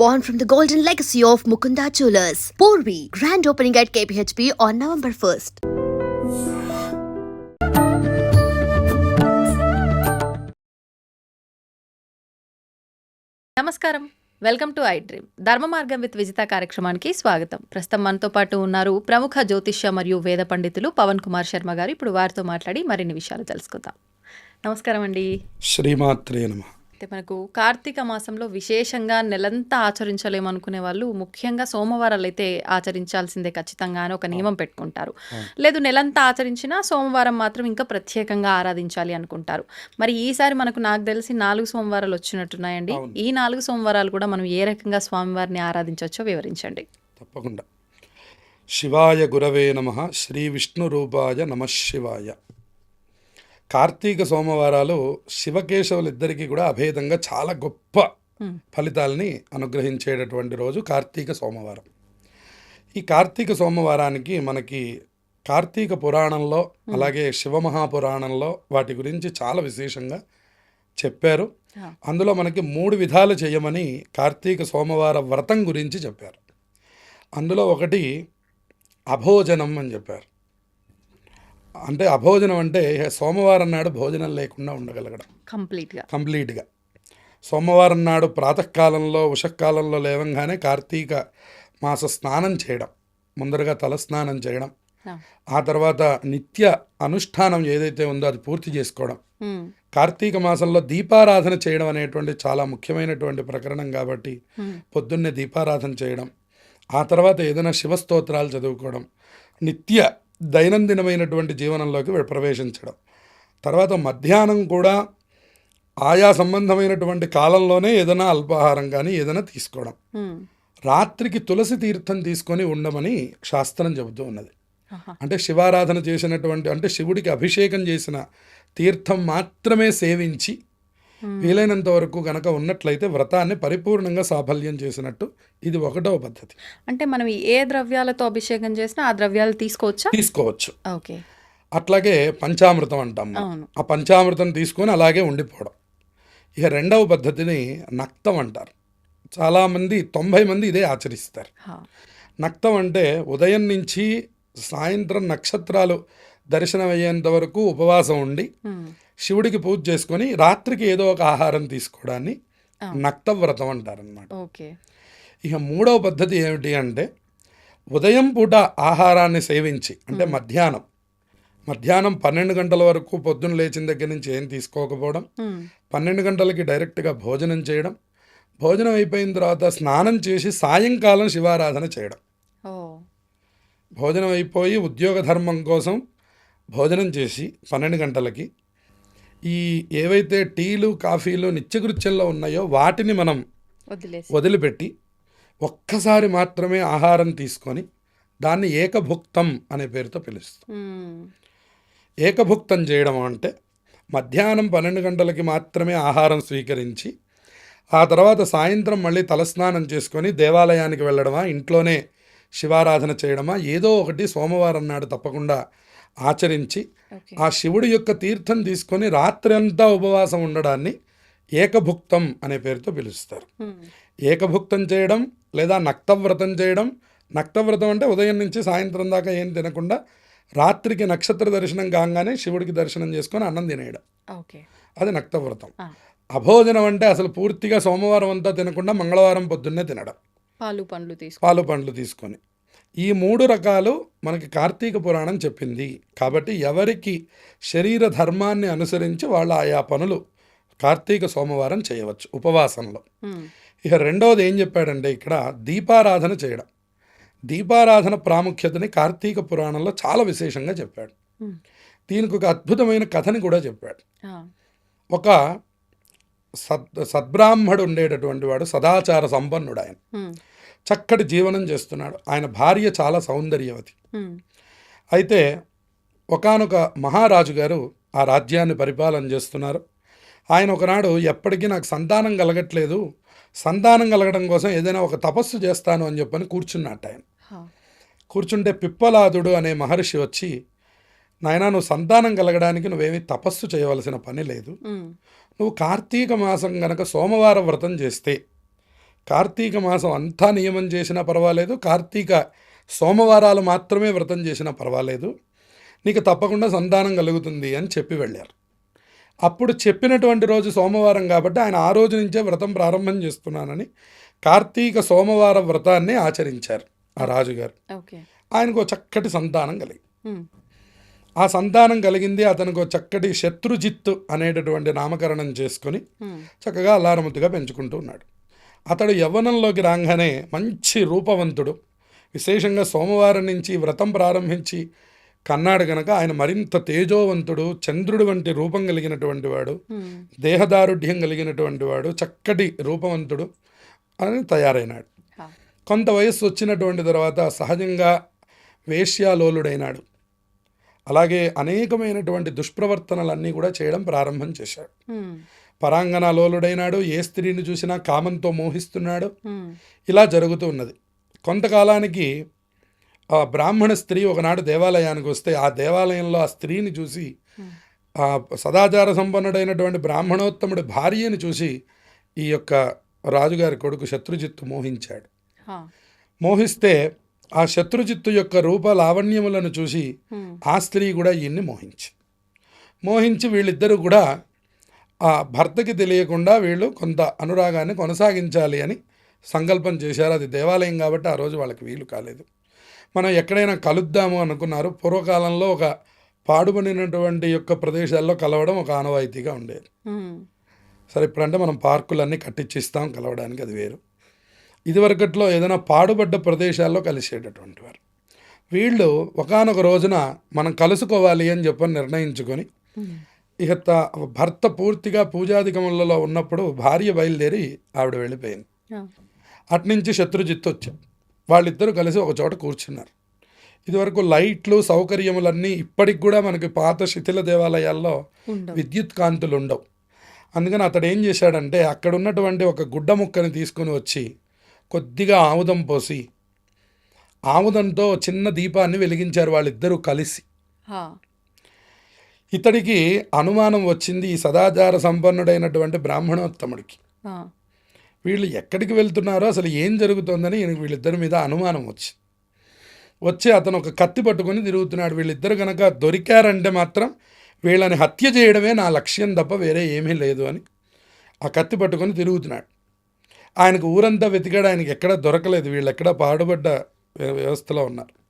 born from the golden legacy of Mukunda Jewelers. Porvi, grand opening at KPHP on November 1st. నమస్కారం. Welcome to I dream Dharma Margam with Vijitha కార్యక్రమానికి స్వాగతం. ప్రస్తుతం మనతో పాటు ఉన్నారు ప్రముఖ జ్యోతిష్య మరియు వేద పండితులు పవన్ కుమార్ శర్మ గారు. ఇప్పుడు వారితో మాట్లాడి మరిన్ని విషయాలు తెలుసుకుందాం. నమస్కారం అండి. శ్రీమాత్రే నమ. అయితే మనకు కార్తీక మాసంలో విశేషంగా నెలంతా ఆచరించలేము అనుకునే వాళ్ళు ముఖ్యంగా సోమవారాలు అయితే ఆచరించాల్సిందే ఖచ్చితంగా అని ఒక నియమం పెట్టుకుంటారు. లేదు నెలంతా ఆచరించినా సోమవారం మాత్రం ఇంకా ప్రత్యేకంగా ఆరాధించాలి అనుకుంటారు. మరి ఈసారి మనకు నాకు తెలిసి నాలుగు సోమవారాలు వచ్చినట్టున్నాయండి. ఈ నాలుగు సోమవారాలు కూడా మనం ఏ రకంగా స్వామివారిని ఆరాధించవచ్చో వివరించండి. తప్పకుండా. శివాయ గురవే నమ. శ్రీ విష్ణు రూపాయ నమ శివాయ. కార్తీక సోమవారాలు శివకేశవులిద్దరికీ కూడా అభేదంగా చాలా గొప్ప. ఫలితాలని అనుగ్రహించేటటువంటి రోజు కార్తీక సోమవారం. ఈ కార్తీక సోమవారానికి మనకి కార్తీక పురాణంలో అలాగే శివమహాపురాణంలో వాటి గురించి చాలా విశేషంగా చెప్పారు. అందులో మనకి మూడు విధాలు చేయమని కార్తీక సోమవార వ్రతం గురించి చెప్పారు. అందులో ఒకటి అభోజనం అని చెప్పారు. అంటే అభోజనం అంటే సోమవారం నాడు భోజనం లేకుండా ఉండగలగడం. కంప్లీట్గా. కంప్లీట్గా. సోమవారం నాడు ప్రాతకాలంలో ఉషకాలంలో లేవంగానే కార్తీక మాస స్నానం చేయడం. ముందరగా తల స్నానం చేయడం. ఆ. తర్వాత నిత్య అనుష్ఠానం ఏదైతే ఉందో అది పూర్తి చేసుకోవడం. కార్తీక మాసంలో దీపారాధన చేయడం అనేటువంటి చాలా ముఖ్యమైనటువంటి ప్రకరణం కాబట్టి పొద్దున్నే దీపారాధన చేయడం. ఆ తర్వాత ఏదైనా శివస్తోత్రాలు చదువుకోవడం. నిత్య దైనందినమైనటువంటి జీవనంలోకి ప్రవేశించడం. తర్వాత మధ్యాహ్నం కూడా ఆయా సంబంధమైనటువంటి కాలంలోనే ఏదైనా అల్పాహారం కానీ ఏదైనా తీసుకోవడం. రాత్రికి తులసి తీర్థం తీసుకొని ఉండమని శాస్త్రం చెబుతూ ఉన్నది. అంటే శివారాధన చేసినటువంటి అంటే శివుడికి అభిషేకం చేసిన తీర్థం మాత్రమే సేవించి వీలైనంత వరకు కనుక ఉన్నట్లయితే వ్రతాన్ని పరిపూర్ణంగా సాఫల్యం చేసినట్టు ఇది ఒకటవ పద్ధతి. అంటే మనం ఏ ద్రవ్యాలతో అభిషేకం చేసినా ఆ ద్రవ్యాలు తీసుకోవచ్చా? తీసుకోవచ్చు. ఓకే. అట్లాగే పంచామృతం అంటాం ఆ పంచామృతం తీసుకొని అలాగే ఉండిపోవడం. ఇక రెండవ పద్ధతిని నక్తం అంటారు. చాలామంది తొంభై మంది ఇదే ఆచరిస్తారు. నక్తం అంటే ఉదయం నుంచి సాయంత్రం నక్షత్రాలు దర్శనం అయ్యేంత వరకు ఉపవాసం ఉండి మ్మ్. శివుడికి పూజ చేసుకొని రాత్రికి ఏదో ఒక ఆహారం తీసుకోవడాన్ని ఆ. నక్త వ్రతం అంటారనమాట ఓకే. ఇక మూడవ పద్ధతి ఏమిటి అంటే ఉదయం పూట ఆహారాన్ని సేవించి అంటే మధ్యాహ్నం. మధ్యాహ్నం పన్నెండు గంటల వరకు పొద్దున్న లేచిన దగ్గర నుంచి ఏం తీసుకోకపోవడం. పన్నెండు గంటలకి డైరెక్ట్గా భోజనం చేయడం భోజనం అయిపోయిన తర్వాత స్నానం చేసి సాయంకాలం శివారాధన చేయడం. భోజనం అయిపోయి ఉద్యోగ ధర్మం కోసం భోజనం చేసి పన్నెండు గంటలకి ఈ ఏవైతే టీలు కాఫీలు నిత్యకృత్యంలో ఉన్నాయో వాటిని మనం వదిలిపెట్టి ఒక్కసారి మాత్రమే ఆహారం తీసుకొని దాన్ని ఏకభుక్తం అనే పేరుతో పిలుస్తాం. ఏకభుక్తం చేయడం అంటే మధ్యాహ్నం పన్నెండు గంటలకి మాత్రమే ఆహారం స్వీకరించి ఆ తర్వాత సాయంత్రం మళ్ళీ తలస్నానం చేసుకొని దేవాలయానికి వెళ్ళడమా ఇంట్లోనే శివారాధన చేయడమా ఏదో ఒకటి సోమవారం నాడు తప్పకుండా ఆచరించి ఆ శివుడి యొక్క తీర్థం తీసుకొని రాత్రి అంతా ఉపవాసం ఉండడాన్ని ఏకభుక్తం అనే పేరుతో పిలుస్తారు. ఏకభుక్తం చేయడం లేదా నక్తవ్రతం చేయడం నక్తవ్రతం అంటే ఉదయం నుంచి సాయంత్రం దాకా ఏం తినకుండా రాత్రికి నక్షత్ర దర్శనం కాగానే శివుడికి దర్శనం చేసుకొని అన్నం తినేయడం. అది నక్తవ్రతం. అభోజనం అంటే అసలు పూర్తిగా సోమవారం అంతా తినకుండా మంగళవారం పొద్దున్నే తినడం. పాలు పండ్లు తీసుకో పాలు పండ్లు తీసుకొని. ఈ మూడు రకాలు మనకి కార్తీక పురాణం చెప్పింది కాబట్టి ఎవరికి శరీర ధర్మాన్ని అనుసరించి వాళ్ళ ఆయా పనులు కార్తీక సోమవారం చేయవచ్చు ఉపవాసంలో. ఇక రెండవది ఏం చెప్పాడంటే ఇక్కడ దీపారాధన చేయడం దీపారాధన ప్రాముఖ్యతని కార్తీక పురాణంలో చాలా విశేషంగా చెప్పాడు. దీనికి ఒక అద్భుతమైన కథని కూడా చెప్పాడు. ఒక సద్ సద్బ్రాహ్మడు ఉండేటటువంటి వాడు సదాచార సంపన్నుడు ఆయన. చక్కటి జీవనం చేస్తున్నాడు ఆయన భార్య చాలా సౌందర్యవతి. అయితే ఒకానొక మహారాజు గారు ఆ రాజ్యాన్ని పరిపాలన చేస్తున్నారు ఆయన ఒకనాడు ఎప్పటికీ నాకు సంతానం కలగట్లేదు సంతానం కలగడం కోసం ఏదైనా ఒక తపస్సు చేస్తాను అని చెప్పని కూర్చున్నట్టు ఆయన. కూర్చుంటే పిప్పలాదుడు అనే మహర్షి వచ్చి నాయనా నువ్వు సంతానం కలగడానికి నువ్వేమీ తపస్సు చేయవలసిన పని లేదు. నువ్వు కార్తీక మాసం గనక సోమవార వ్రతం చేస్తే కార్తీక మాసం అంతా నియమం చేసినా పర్వాలేదు. కార్తీక సోమవారాలు మాత్రమే వ్రతం చేసినా పర్వాలేదు. నీకు తప్పకుండా సంతానం కలుగుతుంది అని చెప్పి వెళ్ళారు. అప్పుడు చెప్పినటువంటి రోజు సోమవారం కాబట్టి ఆయన ఆ రోజు నుంచే వ్రతం ప్రారంభం చేస్తున్నానని కార్తీక సోమవార వ్రతాన్ని ఆచరించారు ఆ రాజుగారు. ఆయనకు చక్కటి సంతానం కలిగి ఆ సంతానం కలిగింది. అతనికి చక్కటి శత్రుజిత్తు అనేటటువంటి నామకరణం చేసుకొని చక్కగా అల్లారముద్దుగా పెంచుకుంటూ ఉన్నాడు. అతడు యవ్వనంలోకి రాగానే మంచి రూపవంతుడు. విశేషంగా సోమవారం నుంచి వ్రతం ప్రారంభించి కన్నాడు గనక ఆయన మరింత తేజోవంతుడు చంద్రుడి వంటి రూపం కలిగినటువంటి వాడు ఉమ్, దేహదారుఢ్యం కలిగినటువంటి వాడు చక్కటి రూపవంతుడు అని తయారైనాడు. కొంత వయస్సు వచ్చినటువంటి తర్వాత సహజంగా వేశ్యాలోలుడైనాడు. అలాగే అనేకమైనటువంటి దుష్ప్రవర్తనలన్నీ కూడా చేయడం ప్రారంభం చేశాడు. ఉమ్, పరాంగణలోలుడైనాడు ఏ స్త్రీని చూసినా కామంతో మోహిస్తున్నాడు. ఇలా జరుగుతూ ఉన్నది. కొంతకాలానికి ఆ బ్రాహ్మణ స్త్రీ ఒకనాడు దేవాలయానికి వస్తే ఆ దేవాలయంలో ఆ స్త్రీని చూసి ఆ సదాచార సంపన్నుడైనటువంటి బ్రాహ్మణోత్తముడి భార్యని చూసి ఈ యొక్క రాజుగారి కొడుకు శత్రుజిత్తు మోహించాడు. మోహిస్తే ఆ శత్రుజిత్తు యొక్క రూప లావణ్యములను చూసి ఆ స్త్రీ కూడా ఈయన్ని మోహించి మోహించి వీళ్ళిద్దరూ కూడా ఆ భర్తకి తెలియకుండా వీళ్ళు కొంత అనురాగాన్ని కొనసాగించాలి అని సంకల్పం చేశారు. అది దేవాలయం కాబట్టి ఆ రోజు వాళ్ళకి వీలు కాలేదు. మనం ఎక్కడైనా కలుద్దాము అనుకున్నారు. పూర్వకాలంలో ఒక పాడుబడినటువంటి యొక్క ప్రదేశాల్లో కలవడం ఒక ఆనవాయితీగా ఉండేది. సరే ఇప్పుడంటే మనం పార్కులన్నీ కట్టించిస్తాం కలవడానికి అది వేరు. ఇదివరకట్లో ఏదైనా పాడుబడ్డ ప్రదేశాల్లో కలిసేటటువంటి వారు. వీళ్ళు ఒకానొక రోజున మనం కలుసుకోవాలి అని చెప్పని నిర్ణయించుకొని ఇక భర్త పూర్తిగా పూజాధికములలో ఉన్నప్పుడు భార్య బయలుదేరి ఆవిడ వెళ్ళిపోయింది. అట్నుంచి శత్రుజిత్తు వచ్చాడు వాళ్ళిద్దరూ కలిసి ఒక చోట కూర్చున్నారు. ఇదివరకు లైట్లు సౌకర్యములన్నీ ఇప్పటికి కూడా మనకి పాత శిథిల దేవాలయాల్లో విద్యుత్ కాంతులు ఉండవు అందుకని అతడు ఏం చేశాడంటే అక్కడ ఉన్నటువంటి ఒక గుడ్డ ముక్కని తీసుకొని వచ్చి కొద్దిగా ఆముదం పోసి ఆముదంతో చిన్న దీపాన్ని వెలిగించారు వాళ్ళిద్దరూ కలిసి. ఇతడికి అనుమానం వచ్చింది ఈ సదాచార సంపన్నుడైనటువంటి బ్రాహ్మణోత్తముడికి. వీళ్ళు ఎక్కడికి వెళ్తున్నారో అసలు ఏం జరుగుతోందని ఈయనకి వీళ్ళిద్దరి మీద అనుమానం వచ్చి వచ్చి అతను ఒక కత్తి పట్టుకొని తిరుగుతున్నాడు. వీళ్ళిద్దరు కనుక దొరికారంటే మాత్రం వీళ్ళని హత్య చేయడమే నా లక్ష్యం తప్ప వేరే ఏమీ లేదు అని ఆ కత్తి పట్టుకొని తిరుగుతున్నాడు. ఆయనకు ఊరంతా వెతికాడు. ఆయనకి ఎక్కడ దొరకలేదు. వీళ్ళు ఎక్కడ పాడుబడ్డ వ్య- వ్యవస్థలో ఉన్నారు.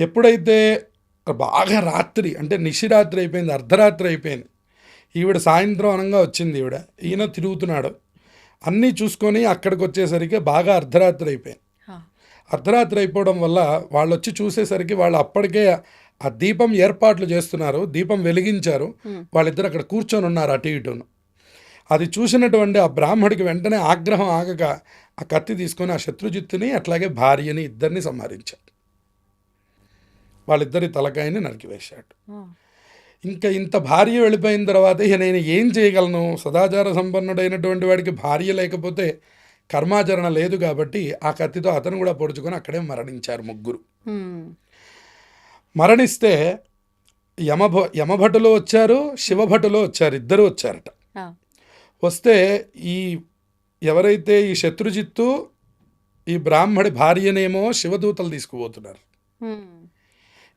ఎప్పుడైతే బాగా రాత్రి అంటే నిశిరాత్రి అయిపోయింది అర్ధరాత్రి అయిపోయింది. ఈవిడ సాయంత్రం అనంగా వచ్చింది ఈవిడ. ఈయన తిరుగుతున్నాడు. అన్నీ చూసుకొని అక్కడికి వచ్చేసరికి బాగా అర్ధరాత్రి అయిపోయింది. అర్ధరాత్రి అయిపోవడం వల్ల వాళ్ళు వచ్చి చూసేసరికి వాళ్ళు అప్పటికే ఆ దీపం ఏర్పాట్లు చేస్తున్నారు దీపం వెలిగించారు. వాళ్ళిద్దరు అక్కడ కూర్చొని ఉన్నారు అటు ఇటును అది చూసినటువంటి ఆ బ్రాహ్మడికి వెంటనే ఆగ్రహం ఆగక ఆ కత్తి తీసుకొని ఆ శత్రుజిత్తుని అట్లాగే భార్యని ఇద్దరిని సంహరించాడు వాళ్ళిద్దరి తలకాయని నరికివేశాడు. ఇంకా ఇంత భార్య వెళ్ళిపోయిన తర్వాత ఇక నేను ఏం చేయగలను? సదాచార సంపన్నుడైనటువంటి వాడికి భార్య లేకపోతే కర్మాచరణ లేదు కాబట్టి ఆ కత్తితో అతను కూడా పొడుచుకొని అక్కడే మరణించారు ముగ్గురు. మరణిస్తే యమభ యమభటులు వచ్చారు శివభటులు వచ్చారు ఇద్దరు వచ్చారట. వస్తే ఈ ఎవరైతే ఈ శత్రుజిత్తు ఈ బ్రాహ్మడి భార్యనేమో శివదూతలు తీసుకుపోతున్నారు.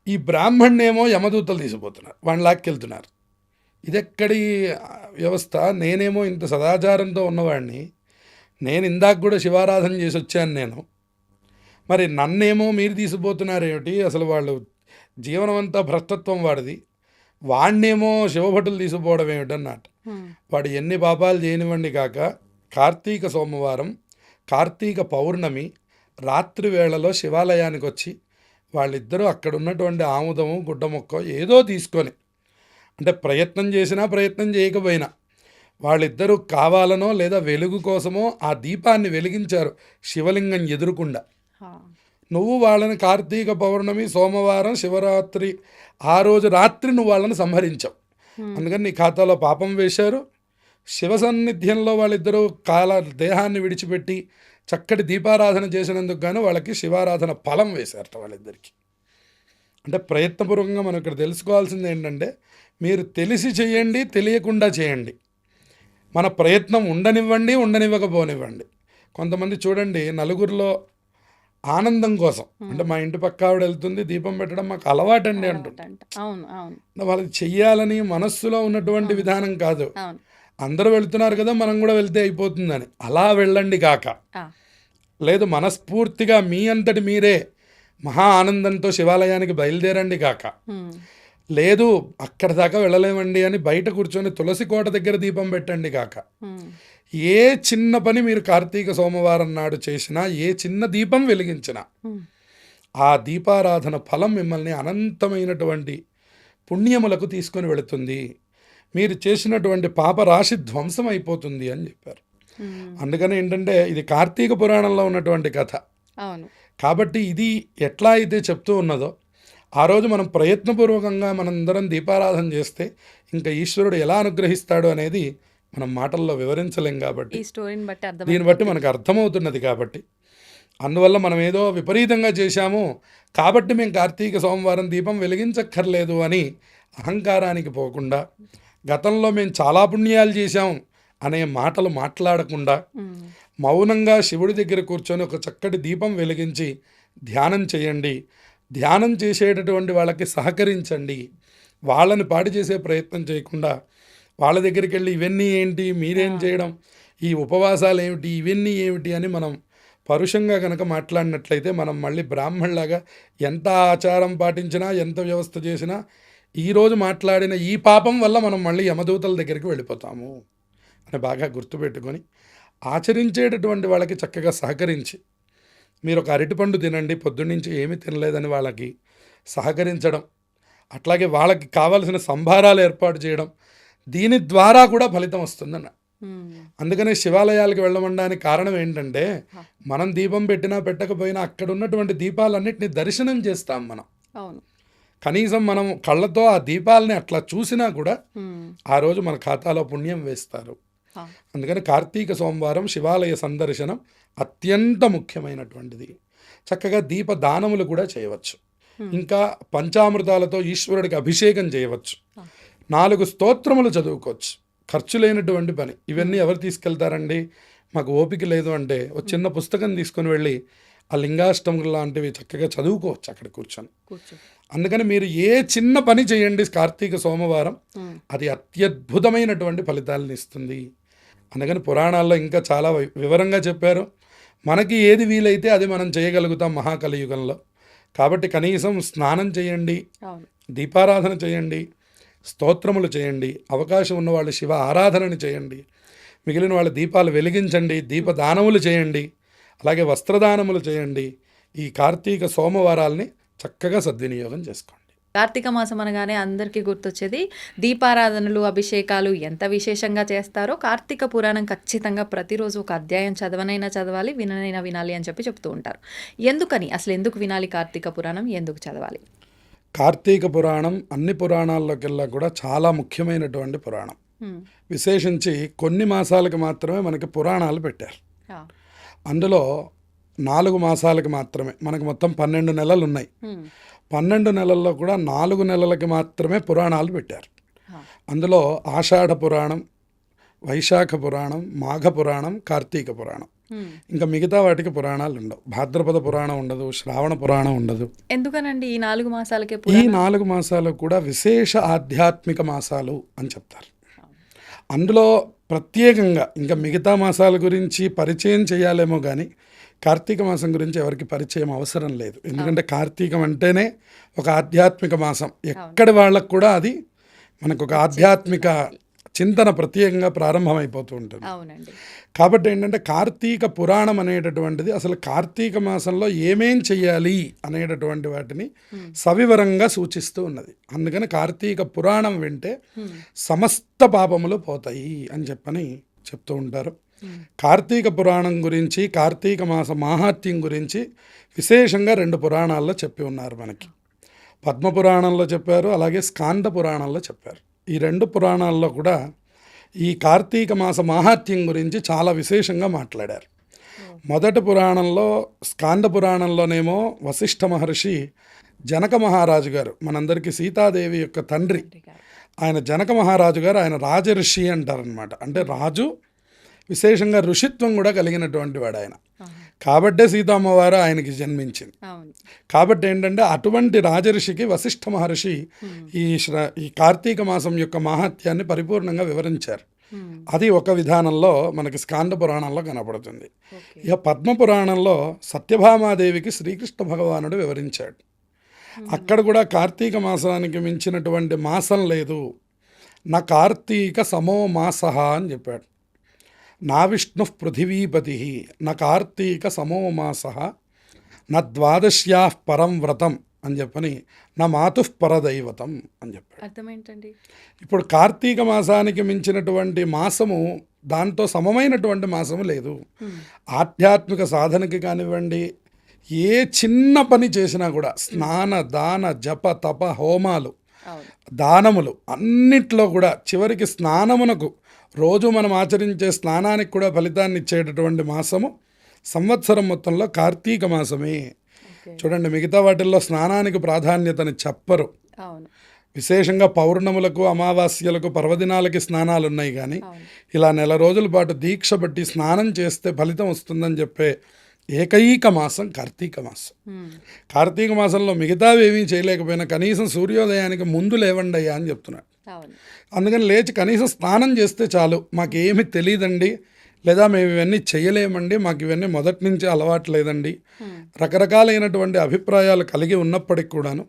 ఈ బ్రాహ్మణ్ణేమో యమదూతలు తీసుకుపోతున్నారు వాడిని లాక్కెళ్తున్నారు ఇదెక్కడి వ్యవస్థ? నేనేమో ఇంత సదాచారంతో ఉన్నవాడిని నేను ఇందాక కూడా శివారాధన చేసి వచ్చాను నేను. మరి నన్నేమో మీరు తీసుకుపోతున్నారు ఏమిటి అసలు వాళ్ళు జీవనం అంతా భ్రష్టత్వం వాడిది. వాణ్ణేమో శివభటులు తీసుకుపోవడం ఏమిటన్నట్టు వాడు ఎన్ని పాపాలు చేయనివ్వండి కాక కార్తీక సోమవారం కార్తీక పౌర్ణమి రాత్రి వేళలో శివాలయానికి వచ్చి వాళ్ళిద్దరూ అక్కడ ఉన్నటువంటి ఆముదము గుడ్డ మొక్క ఏదో తీసుకొని అంటే ప్రయత్నం చేసినా ప్రయత్నం చేయకపోయినా వాళ్ళిద్దరూ కావాలనో లేదా వెలుగు కోసమో ఆ దీపాన్ని వెలిగించారు శివలింగం ఎదురుకుండా. నువ్వు వాళ్ళని కార్తీక పౌర్ణమి సోమవారం శివరాత్రి ఆ రోజు రాత్రి నువ్వు వాళ్ళని సంహరించావు. అందుకని నీ ఖాతాలో పాపం వేశారు. శివ సన్నిధ్యంలో వాళ్ళిద్దరూ కాల దేహాన్ని విడిచిపెట్టి చక్కటి దీపారాధన చేసినందుకు గాను వాళ్ళకి శివారాధన ఫలం వేశారట వాళ్ళిద్దరికి. అంటే ప్రయత్నపూర్వకంగా మనం ఇక్కడ తెలుసుకోవాల్సింది ఏంటంటే మీరు తెలిసి చేయండి తెలియకుండా చేయండి. మన ప్రయత్నం ఉండనివ్వండి ఉండనివ్వకపోనివ్వండి. కొంతమంది చూడండి నలుగురిలో ఆనందం కోసం. అంటే మా ఇంటి పక్క ఆవిడ వెళ్తుంది దీపం పెట్టడం మాకు అలవాటండి అంటుంది. వాళ్ళకి చెయ్యాలని మనస్సులో ఉన్నటువంటి విధానం కాదు. అందరూ వెళ్తున్నారు కదా మనం కూడా వెళ్తే అయిపోతుందని. అలా వెళ్ళండి కాక లేదు మనస్ఫూర్తిగా మీ అంతటి మీరే మహా ఆనందంతో శివాలయానికి బయలుదేరండి కాక లేదు అక్కడ దాకా వెళ్ళలేమండి అని బయట కూర్చొని తులసి కోట దగ్గర దీపం పెట్టండి కాక ఏ చిన్న పని మీరు కార్తీక సోమవారం నాడు చేసినా ఏ చిన్న దీపం వెలిగించినా ఆ దీపారాధన ఫలం మిమ్మల్ని అనంతమైనటువంటి పుణ్యములకు తీసుకొని వెళుతుంది. మీరు చేసినటువంటి పాప రాశి ధ్వంసం అయిపోతుంది అని చెప్పారు. అందుకని ఏంటంటే ఇది కార్తీక పురాణంలో ఉన్నటువంటి కథ. అవును. కాబట్టి ఇది ఎట్లా అయితే చెప్తూ ఉన్నదో ఆ రోజు మనం ప్రయత్నపూర్వకంగా మనందరం దీపారాధన చేస్తే ఇంకా ఈశ్వరుడు ఎలా అనుగ్రహిస్తాడు అనేది మనం మాటల్లో వివరించలేం కాబట్టి దీన్ని బట్టి మనకు అర్థమవుతున్నది కాబట్టి. అందువల్ల మనం ఏదో విపరీతంగా చేశాము కాబట్టి మేము కార్తీక సోమవారం దీపం వెలిగించక్కర్లేదు అని అహంకారానికి పోకుండా గతంలో మేము చాలా పుణ్యాలు చేశాం అనే మాటలు మాట్లాడకుండా మౌనంగా శివుడి దగ్గర కూర్చొని ఒక చక్కటి దీపం వెలిగించి ధ్యానం చేయండి. ధ్యానం చేసేటటువంటి వాళ్ళకి సహకరించండి. వాళ్ళని పాడు చేసే ప్రయత్నం చేయకుండా వాళ్ళ దగ్గరికి వెళ్ళి ఇవన్నీ ఏంటి? మీరేం చేయడం? ఈ ఉపవాసాలు ఏమిటి? ఇవన్నీ ఏమిటి? అని మనం పరుషంగా కనుక మాట్లాడినట్లయితే మనం మళ్ళీ బ్రాహ్మణులాగా ఎంత ఆచారం పాటించినా ఎంత వ్యవస్థ చేసినా ఈరోజు మాట్లాడిన ఈ పాపం వల్ల మనం మళ్ళీ యమదూతల దగ్గరికి వెళ్ళిపోతాము అని బాగా గుర్తుపెట్టుకొని ఆచరించేటటువంటి వాళ్ళకి చక్కగా సహకరించి మీరు ఒక అరటిపండు తినండి పొద్దున్నుంచి ఏమీ తినలేదని వాళ్ళకి సహకరించడం అట్లాగే వాళ్ళకి కావలసిన సంభారాలు ఏర్పాటు చేయడం దీని ద్వారా కూడా ఫలితం వస్తుందన్న. అందుకనే శివాలయాలకు వెళ్ళమనడానికి కారణం ఏంటంటే మనం దీపం పెట్టినా పెట్టకపోయినా అక్కడ ఉన్నటువంటి దీపాలన్నిటిని దర్శనం చేస్తాం మనం. అవును. కనీసం మనం కళ్ళతో ఆ దీపాలని అట్లా చూసినా కూడా ఆ రోజు మన ఖాతాలో పుణ్యం వేస్తారు. అందుకని కార్తీక సోమవారం శివాలయ సందర్శనం అత్యంత ముఖ్యమైనటువంటిది. చక్కగా దీప దానములు కూడా చేయవచ్చు. ఇంకా పంచామృతాలతో ఈశ్వరుడికి అభిషేకం చేయవచ్చు. నాలుగు స్తోత్రములు చదువుకోవచ్చు. ఖర్చు లేనటువంటి పని. ఇవన్నీ ఎవరు తీసుకెళ్తారండి? మాకు ఓపిక లేదు అంటే ఒక చిన్న పుస్తకం తీసుకొని వెళ్ళి ఆ లింగాష్టములు లాంటివి చక్కగా చదువుకోవచ్చు అక్కడ కూర్చొని. కూర్చో. అందుకని మీరు ఏ చిన్న పని చేయండి కార్తీక సోమవారం అది అత్యద్భుతమైనటువంటి ఫలితాలను ఇస్తుంది. అందుకని పురాణాల్లో ఇంకా చాలా వివరంగా చెప్పారు. మనకి ఏది వీలైతే అది మనం చేయగలుగుతాం మహాకలియుగంలో. కాబట్టి కనీసం స్నానం చేయండి దీపారాధన చేయండి స్తోత్రములు చేయండి అవకాశం ఉన్న వాళ్ళు శివ ఆరాధనని చేయండి మిగిలిన వాళ్ళ దీపాలు వెలిగించండి దీపదానములు చేయండి అలాగే వస్త్రదానములు చేయండి. ఈ కార్తీక సోమవారాల్ని చక్కగా సద్వినియోగం చేసుకోండి. కార్తీక మాసం అనగానే అందరికీ గుర్తొచ్చేది దీపారాధనలు అభిషేకాలు ఎంత విశేషంగా చేస్తారో కార్తీక పురాణం ఖచ్చితంగా ప్రతిరోజు ఒక అధ్యాయం చదవనైనా చదవాలి విననైనా వినాలి అని చెప్పి చెప్తూ ఉంటారు. ఎందుకని? అసలు ఎందుకు వినాలి కార్తీక పురాణం? ఎందుకు చదవాలి? కార్తీక పురాణం అన్ని పురాణాల్లోకెల్లా కూడా చాలా ముఖ్యమైనటువంటి పురాణం. విశేషించి కొన్ని మాసాలకు మాత్రమే మనకి పురాణాలు పెట్టారు. అందులో నాలుగు మాసాలకు మాత్రమే. మనకు మొత్తం పన్నెండు నెలలు ఉన్నాయి పన్నెండు నెలల్లో కూడా నాలుగు నెలలకి మాత్రమే పురాణాలు పెట్టారు. అందులో ఆషాఢ పురాణం వైశాఖ పురాణం మాఘ పురాణం కార్తీక పురాణం. ఇంకా మిగతా వాటికి పురాణాలు ఉండవు. భాద్రపద పురాణం ఉండదు శ్రావణ పురాణం ఉండదు. ఎందుకనండి ఈ నాలుగు మాసాలకే ఈ నాలుగు మాసాలు కూడా విశేష ఆధ్యాత్మిక మాసాలు అని చెప్తారు. అందులో ప్రత్యేకంగా ఇంకా మిగతా మాసాల గురించి పరిచయం చేయాలేమో కానీ కార్తీక మాసం గురించి ఎవరికి పరిచయం అవసరం లేదు. ఎందుకంటే కార్తీకం అంటేనే ఒక ఆధ్యాత్మిక మాసం. ఎక్కడి వాళ్ళకు కూడా అది మనకు ఒక ఆధ్యాత్మిక చింతన ప్రత్యేకంగా ప్రారంభమైపోతూ ఉంటుంది. అవునండి. కాబట్టి ఏంటంటే కార్తీక పురాణం అనేటటువంటిది అసలు కార్తీక మాసంలో ఏమేం చెయ్యాలి అనేటటువంటి వాటిని సవివరంగా సూచిస్తూ ఉన్నది. అందుకని కార్తీక పురాణం వింటే సమస్త పాపములు పోతాయి అని చెప్పని చెప్తూ ఉంటారు. కార్తీక పురాణం గురించి కార్తీక మాస మాహాత్యం గురించి విశేషంగా రెండు పురాణాల్లో చెప్పి ఉన్నారు మనకి. పద్మ పురాణంలో చెప్పారు అలాగే స్కాంద పురాణంలో చెప్పారు. ఈ రెండు పురాణాల్లో కూడా ఈ కార్తీక మాస మాహాత్యం గురించి చాలా విశేషంగా మాట్లాడారు. మొదటి పురాణంలో స్కాంద పురాణంలోనేమో వశిష్ఠ మహర్షి జనక మహారాజు గారు మనందరికీ సీతాదేవి యొక్క తండ్రి ఆయన జనక మహారాజు గారు ఆయన రాజర్షి అంటారనమాట అంటే రాజు విశేషంగా ఋషిత్వం కూడా కలిగినటువంటి వాడు ఆయన కాబట్టే సీతమ్మవారు ఆయనకి జన్మించింది. కాబట్టి ఏంటంటే అటువంటి రాజర్షికి వశిష్ఠ మహర్షి ఈ ఈ కార్తీక మాసం యొక్క మహాత్యాన్ని పరిపూర్ణంగా వివరించారు. అది ఒక విధానంలో మనకి స్కాంద పురాణంలో కనపడుతుంది. ఇక పద్మ పురాణంలో సత్యభామాదేవికి శ్రీకృష్ణ భగవానుడు వివరించాడు. అక్కడ కూడా కార్తీక మాసానికి మించినటువంటి మాసం లేదు. నా కార్తీక సమో మాస అని చెప్పాడు. నా విష్ణు పృథివీపతి నా కార్తీక సమో మాస నా ద్వాదశ్యా పరం వ్రతం అని చెప్పని నా మాతుః పరదైవతం అని చెప్పాడు. అర్థం ఏంటండి ఇప్పుడు కార్తీక మాసానికి మించినటువంటి మాసము దాంతో సమమైనటువంటి మాసము లేదు. ఆధ్యాత్మిక సాధనకి కానివ్వండి ఏ చిన్న పని చేసినా కూడా స్నాన దాన జప తప హోమాలు దానములు అన్నిట్లో కూడా చివరికి స్నానమునకు రోజు మనం ఆచరించే స్నానానికి కూడా ఫలితాన్ని ఇచ్చేటటువంటి మాసము సంవత్సరం మొత్తంలో కార్తీక మాసమే. చూడండి మిగతా వాటిల్లో స్నానానికి ప్రాధాన్యతని చెప్పరు. విశేషంగా పౌర్ణములకు అమావాస్యలకు పర్వదినాలకి స్నానాలు ఉన్నాయి కానీ ఇలా నెల రోజుల పాటు దీక్ష బట్టి స్నానం చేస్తే ఫలితం వస్తుందని చెప్పే ఏకైక మాసం కార్తీక మాసం. కార్తీక మాసంలో మిగతావి ఏమీ చేయలేకపోయినా కనీసం సూర్యోదయానికి ముందు లేవండి అయ్యా అని చెప్తున్నాడు అందుకని లేచి కనీసం స్నానం చేస్తే చాలు. మాకేమీ తెలియదండి లేదా మేము ఇవన్నీ చేయలేమండి. మాకు ఇవన్నీ మొదటి నుంచి అలవాటు లేదండి. ఉమ్. రకరకాలైనటువంటి అభిప్రాయాలు కలిగి ఉన్నప్పటికి కూడాను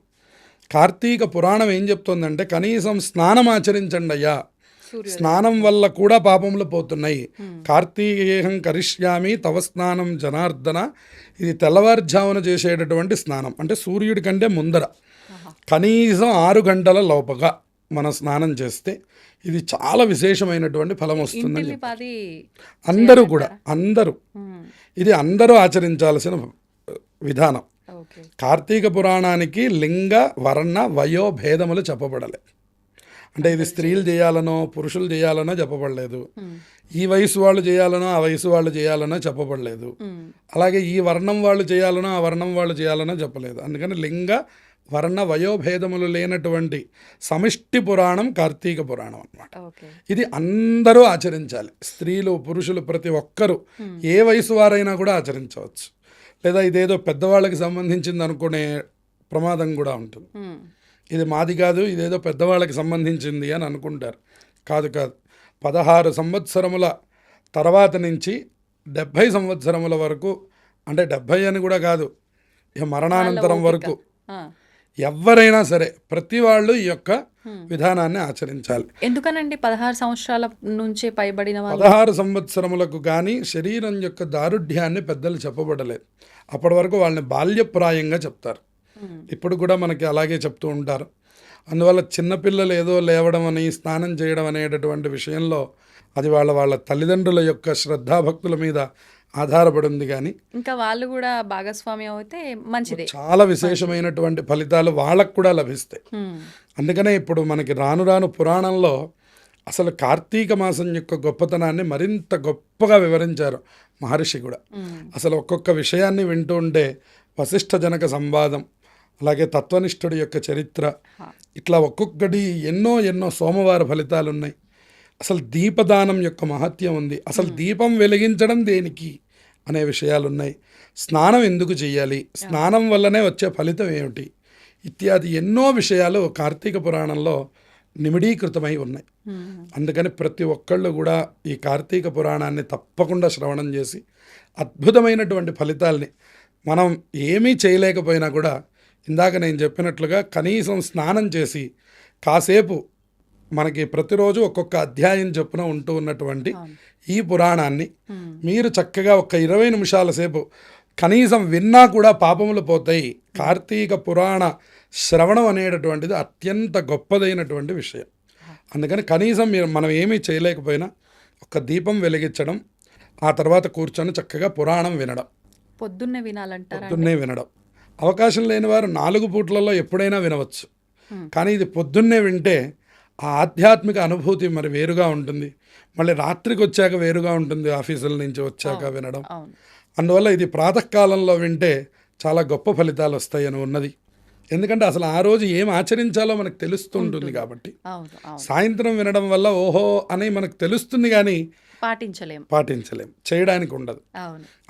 కార్తీక పురాణం ఏం చెప్తోందంటే కనీసం స్నానం ఆచరించండి అయ్యా. స్నానం వల్ల కూడా పాపములు పోతున్నాయి. కార్తీకేహం కరిష్యామి తవ స్నానం జనార్దన. ఇది తెల్లవారుజామున చేసేటటువంటి స్నానం. అంటే సూర్యుడి కంటే ముందర. కనీసం ఆరు గంటల లోపగా మనం స్నానం చేస్తే ఇది చాలా విశేషమైనటువంటి ఫలం వస్తుందని అందరూ కూడా అందరూ. ఇది అందరూ ఆచరించాల్సిన విధానం. కార్తీక పురాణానికి లింగ వర్ణ వయో భేదములు చెప్పబడలే. అంటే ఇది స్త్రీలు చేయాలనో పురుషులు చేయాలనో చెప్పబడలేదు. ఈ వయసు వాళ్ళు చేయాలనో ఆ వయసు వాళ్ళు చేయాలనో చెప్పబడలేదు. అలాగే ఈ వర్ణం వాళ్ళు చేయాలనో ఆ వర్ణం వాళ్ళు చేయాలనో చెప్పలేదు. అందుకని లింగ వర్ణ వయోభేదములు లేనటువంటి సమిష్టి పురాణం కార్తీక పురాణం అన్నమాట. ఓకే. ఇది అందరూ ఆచరించాలి. స్త్రీలు పురుషులు ప్రతి ఒక్కరూ ఏ వయసు వారైనా కూడా ఆచరించవచ్చు. లేదా ఇదేదో పెద్దవాళ్ళకి సంబంధించింది అనుకునే ప్రమాదం కూడా ఉంటుంది. ఇది మాది కాదు ఇదేదో పెద్దవాళ్ళకి సంబంధించింది అని అనుకుంటారు. కాదు కాదు. పదహారు సంవత్సరముల తర్వాత నుంచి డెబ్భై సంవత్సరముల వరకు అంటే డెబ్భై అని కూడా కాదు ఇక మరణానంతరం వరకు. ఎవరైనా సరే ప్రతి వాళ్ళు ఈ యొక్క విధానాన్ని ఆచరించాలి. ఎందుకనండి? పదహారు సంవత్సరాల నుంచే పైబడిన పదహారు సంవత్సరములకు కానీ శరీరం యొక్క దారుఢ్యాన్ని పెద్దలు చెప్పబడలేదు అప్పటి వరకు వాళ్ళని బాల్యప్రాయంగా చెప్తారు. ఇప్పుడు కూడా మనకి అలాగే చెప్తూ ఉంటారు. అందువల్ల చిన్నపిల్లలు ఏదో లేవడం అని స్నానం చేయడం అనేటటువంటి విషయంలో అది వాళ్ళ వాళ్ళ తల్లిదండ్రుల యొక్క శ్రద్ధాభక్తుల మీద ఆధారపడి ఉంది కానీ ఇంకా వాళ్ళు కూడా భాగస్వామ్యం అయితే మంచిదే. చాలా విశేషమైనటువంటి ఫలితాలు వాళ్ళకు కూడా లభిస్తాయి. అందుకనే ఇప్పుడు మనకి రాను రాను పురాణంలో అసలు కార్తీక మాసం యొక్క గొప్పతనాన్ని మరింత గొప్పగా వివరించారు మహర్షి కూడా. అసలు ఒక్కొక్క విషయాన్ని వింటూ ఉంటే వశిష్ఠ జనక సంవాదం అలాగే తత్వనిష్ఠుడి యొక్క చరిత్ర. ఇట్లా ఒక్కొక్కటి ఎన్నో ఎన్నో సోమవార ఫలితాలు ఉన్నాయి అసలు దీపదానం యొక్క మహత్యం ఉంది. అసలు దీపం వెలిగించడం దేనికి? అనే విషయాలు ఉన్నాయి స్నానం ఎందుకు చేయాలి స్నానం వల్లనే వచ్చే ఫలితం ఏమిటి? ఇత్యాది ఎన్నో విషయాలు కార్తీక పురాణంలో నిమిడీకృతమై ఉన్నాయి. అందుకని ప్రతి ఒక్కళ్ళు కూడా ఈ కార్తీక పురాణాన్ని తప్పకుండా శ్రవణం చేసి అద్భుతమైనటువంటి ఫలితాల్ని మనం ఏమీ చేయలేకపోయినా కూడా ఇందాక నేను చెప్పినట్లుగా కనీసం స్నానం చేసి కాసేపు మనకి ప్రతిరోజు ఒక్కొక్క అధ్యాయం చొప్పున ఉంటూ ఉన్నటువంటి ఈ పురాణాన్ని. మీరు చక్కగా ఒక ఇరవై నిమిషాల సేపు కనీసం విన్నా కూడా పాపములు పోతాయి. కార్తీక పురాణ శ్రవణం అనేటటువంటిది అత్యంత గొప్పదైనటువంటి విషయం. అందుకని కనీసం మీరు మనం ఏమీ చేయలేకపోయినా ఒక దీపం వెలిగించడం ఆ తర్వాత కూర్చొని చక్కగా పురాణం వినడం. పొద్దున్నే వినాలంటారా పొద్దున్నే వినడం. అవకాశం లేని వారు నాలుగు పూట్లలో ఎప్పుడైనా వినవచ్చు. కానీ ఇది పొద్దున్నే వింటే ఆ ఆధ్యాత్మిక అనుభూతి మరి వేరుగా ఉంటుంది. మళ్ళీ రాత్రికి వచ్చాక వేరుగా ఉంటుంది ఆఫీసుల నుంచి వచ్చాక వినడం. అందువల్ల ఇది ప్రాతకాలంలో వింటే చాలా గొప్ప ఫలితాలు వస్తాయని ఉన్నది. ఎందుకంటే అసలు ఆ రోజు ఏం ఆచరించాలో మనకు తెలుస్తుంటుంది కాబట్టి. సాయంత్రం వినడం వల్ల ఓహో అని మనకు తెలుస్తుంది కానీ పాటించలేం. పాటించలేం. చేయడానికి ఉండదు.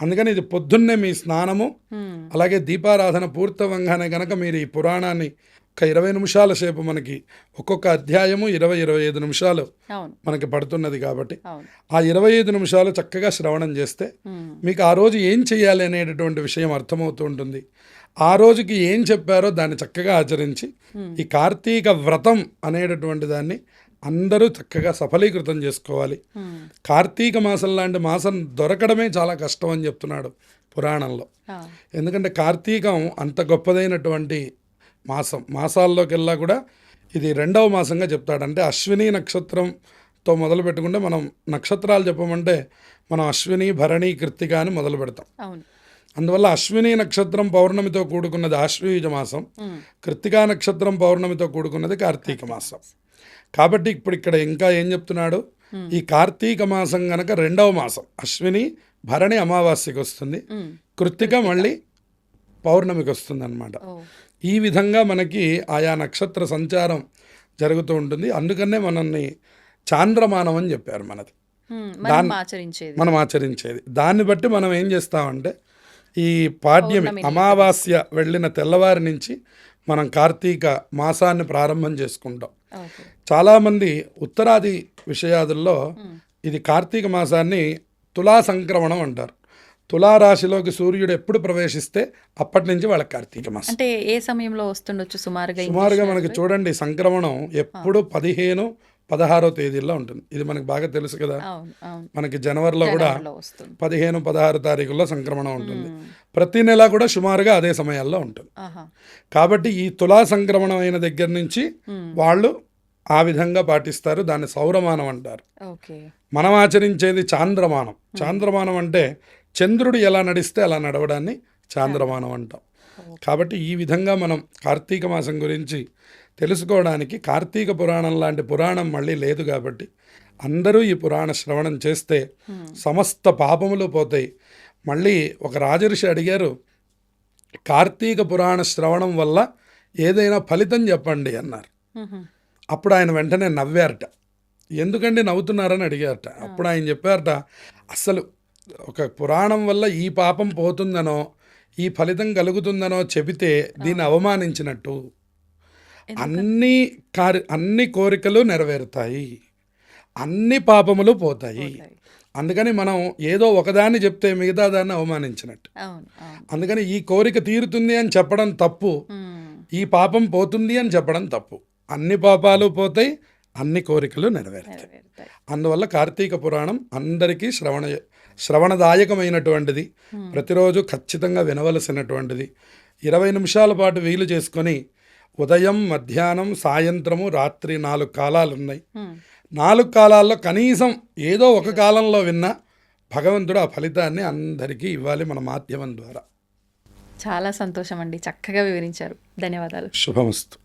అందుకని ఇది పొద్దున్నే మీ స్నానము. అలాగే దీపారాధన పూర్తవంగానే గనక మీరు ఈ పురాణాన్ని ఒక ఇరవై నిమిషాల సేపు మనకి ఒక్కొక్క అధ్యాయము ఇరవై ఇరవై ఐదు నిమిషాలు మనకి పడుతున్నది కాబట్టి ఆ ఇరవై ఐదు నిమిషాలు చక్కగా శ్రవణం చేస్తే. మీకు ఆ రోజు ఏం చేయాలి అనేటటువంటి విషయం అర్థమవుతూ ఉంటుంది. ఆ రోజుకి ఏం చెప్పారో దాన్ని చక్కగా ఆచరించి ఈ కార్తీక వ్రతం అనేటటువంటి దాన్ని అందరూ చక్కగా సఫలీకృతం చేసుకోవాలి. కార్తీక మాసం లాంటి మాసం దొరకడమే చాలా కష్టం అని చెప్తున్నాడు పురాణంలో. ఎందుకంటే కార్తీకం అంత గొప్పదైనటువంటి మాసం. మాసాల్లోకెల్లా కూడా ఇది రెండవ మాసంగా చెప్తాడు. అంటే అశ్విని నక్షత్రంతో మొదలు పెట్టుకుంటే మనం నక్షత్రాలు చెప్పమంటే మనం అశ్విని భరణి కృత్తిక అని మొదలు పెడతాం. అందువల్ల అశ్విని నక్షత్రం పౌర్ణమితో కూడుకున్నది ఆశ్వయుజ మాసం. కృత్తికా నక్షత్రం పౌర్ణమితో కూడుకున్నది కార్తీక మాసం. కాబట్టి ఇప్పుడు ఇక్కడ ఇంకా ఏం చెప్తున్నాడు? ఈ కార్తీక మాసం గనక రెండవ మాసం. అశ్విని భరణి అమావాస్యకి వస్తుంది. కృత్తిక మళ్ళీ పౌర్ణమికి వస్తుంది అనమాట ఈ విధంగా మనకి ఆయా నక్షత్ర సంచారం జరుగుతూ ఉంటుంది. అందుకనే మనల్ని చాంద్రమానం అని చెప్పారు మనది. హ్మ్. మనం ఆచరించేది. మనం ఆచరించేది. దాన్ని బట్టి మనం ఏం చేస్తామంటే ఈ పాడ్యమి అమావాస్య వెళ్ళిన తెల్లవారి నుంచి మనం కార్తీక మాసాన్ని ప్రారంభం చేసుకుంటాం. చాలామంది ఉత్తరాది విషయాదుల్లో ఇది కార్తీక మాసాన్ని తులా సంక్రమణం అంటారు. తులారాశిలోకి సూర్యుడు ఎప్పుడు ప్రవేశిస్తే అప్పటి నుంచి వాళ్ళకి కార్తీక మాసం. అంటే ఏ సమయంలో వస్తుండొచ్చు? సుమారుగా సుమారుగా మనకి చూడండి సంక్రమణం ఎప్పుడు పదిహేను పదహారో తేదీల్లో ఉంటుంది. ఇది మనకి బాగా తెలుసు కదా. మనకి జనవరిలో కూడా పదిహేను పదహారు తారీఖుల్లో సంక్రమణం ఉంటుంది. ప్రతి నెల కూడా సుమారుగా అదే సమయాల్లో ఉంటుంది. కాబట్టి ఈ తులా సంక్రమణం అయిన దగ్గర నుంచి వాళ్ళు ఆ విధంగా పాటిస్తారు దాన్ని సౌరమానం అంటారు. మనం ఆచరించేది చాంద్రమానం. చాంద్రమానం అంటే చంద్రుడు ఎలా నడిస్తే అలా నడవడాన్ని చాంద్రమానం అంటాం. కాబట్టి ఈ విధంగా మనం కార్తీక మాసం గురించి తెలుసుకోవడానికి కార్తీక పురాణం లాంటి పురాణం మళ్ళీ లేదు కాబట్టి అందరూ ఈ పురాణ శ్రవణం చేస్తే సమస్త పాపములు పోతాయి. మళ్ళీ ఒక రాజర్షి అడిగారు కార్తీక పురాణ శ్రవణం వల్ల ఏదైనా ఫలితం చెప్పండి అన్నారు. అప్పుడు ఆయన వెంటనే నవ్వారట. ఎందుకండి నవ్వుతున్నారని అడిగారట. అప్పుడు ఆయన చెప్పారట అసలు ఒక పురాణం వల్ల ఈ పాపం పోతుందనో ఈ ఫలితం కలుగుతుందనో చెబితే దీన్ని అవమానించినట్టు. అన్ని కార్య అన్ని కోరికలు నెరవేరుతాయి. అన్ని పాపములు పోతాయి. అందుకని మనం ఏదో ఒకదాన్ని చెప్తే మిగతా దాన్ని అవమానించినట్టు అందుకని ఈ కోరిక తీరుతుంది అని చెప్పడం తప్పు. ఈ పాపం పోతుంది అని చెప్పడం తప్పు. అన్ని పాపాలు పోతాయి అన్ని కోరికలు నెరవేరుతాయి. అందువల్ల కార్తీక పురాణం అందరికీ శ్రవణ శ్రవణదాయకమైనటువంటిది. ప్రతిరోజు ఖచ్చితంగా వినవలసినటువంటిది. ఇరవై నిమిషాల పాటు వీలు చేసుకొని ఉదయం మధ్యాహ్నం సాయంత్రము రాత్రి నాలుగు కాలాలు ఉన్నాయి. నాలుగు కాలాల్లో కనీసం ఏదో ఒక కాలంలో విన్నా భగవంతుడు ఆ ఫలితాన్ని అందరికీ ఇవ్వాలి మన మాధ్యమం ద్వారా. చాలా సంతోషం అండి చక్కగా వివరించారు. ధన్యవాదాలు. శుభమస్తు.